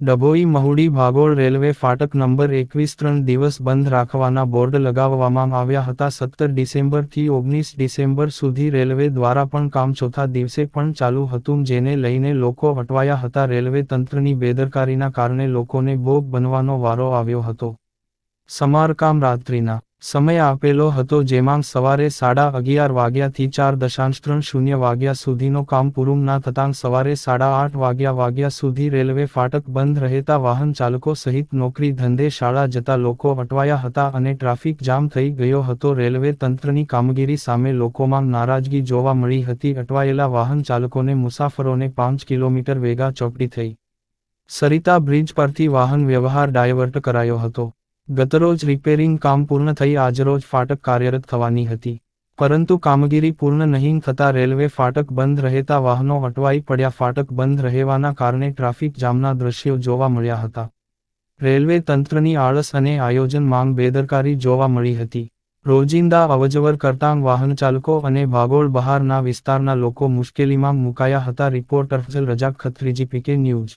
ડભોઈ મહુડી ભાગોળ railway ફાટક number એકવીસ ત્રણ દિવસ બંધ રાખવાના બોર્ડ લગાવવામાં આવ્યા હતા. સત્તર ડિસેમ્બરથી ઓગણીસ ડિસેમ્બર સુધી રેલવે દ્વારા પણ કામ ચોથા દિવસે પણ ચાલુ હતું, જેને લઈને લોકો અટવાયા હતા. રેલવે તંત્રની બેદરકારીના કારણે લોકોને ભોગ બનવાનો વારો આવ્યો હતો. સમારકામ રાત્રિના સમય આપેલો હતો જેમાં સવારે સાડા અગિયાર વાગ્યાથી ચાર દશાંશ ત્રણ શૂન્ય વાગ્યા સુધીનો કામ પૂરું ના થતાં સવારે સાડા આઠ વાગ્યા વાગ્યા સુધી રેલવે ફાટક બંધ રહેતા વાહન ચાલકો સહિત નોકરી ધંધે શાળા જતા લોકો અટવાયા હતા અને ટ્રાફિક જામ થઈ ગયો હતો. રેલવે તંત્રની કામગીરી સામે લોકોમાં નારાજગી જોવા મળી હતી. અટવાયેલા વાહન ચાલકોને મુસાફરોને પાંચ કિલોમીટર વેગા ચોકડી થઈ. સરિતા બ્રિજ પરથી વાહન વ્યવહાર ડાયવર્ટ કરાયો હતો. ગતરોજ રિપેરિંગ કામ પૂર્ણ થઈ આજરોજ ફાટક કાર્યરત થવાની હતી. પરંતુ કામગીરી પૂર્ણ નહીં થતા રેલવે ફાટક બંધ રહેતા વાહનો અટવાઈ પડ્યા. ફાટક બંધ રહેવાના કારણે ટ્રાફિક જામના દ્રશ્યો જોવા મળ્યા હતા. રેલવે તંત્રની આળસ અને આયોજન માંગ બેદરકારી જોવા મળી હતી. રોજિંદા અવજવર કરતાં વાહન ચાલકો અને ભાગોળ બહારના વિસ્તારના લોકો મુશ્કેલીમાં મુકાયા હતા. રિપોર્ટર રજાક ખત્રીજી પીકે ન્યૂઝ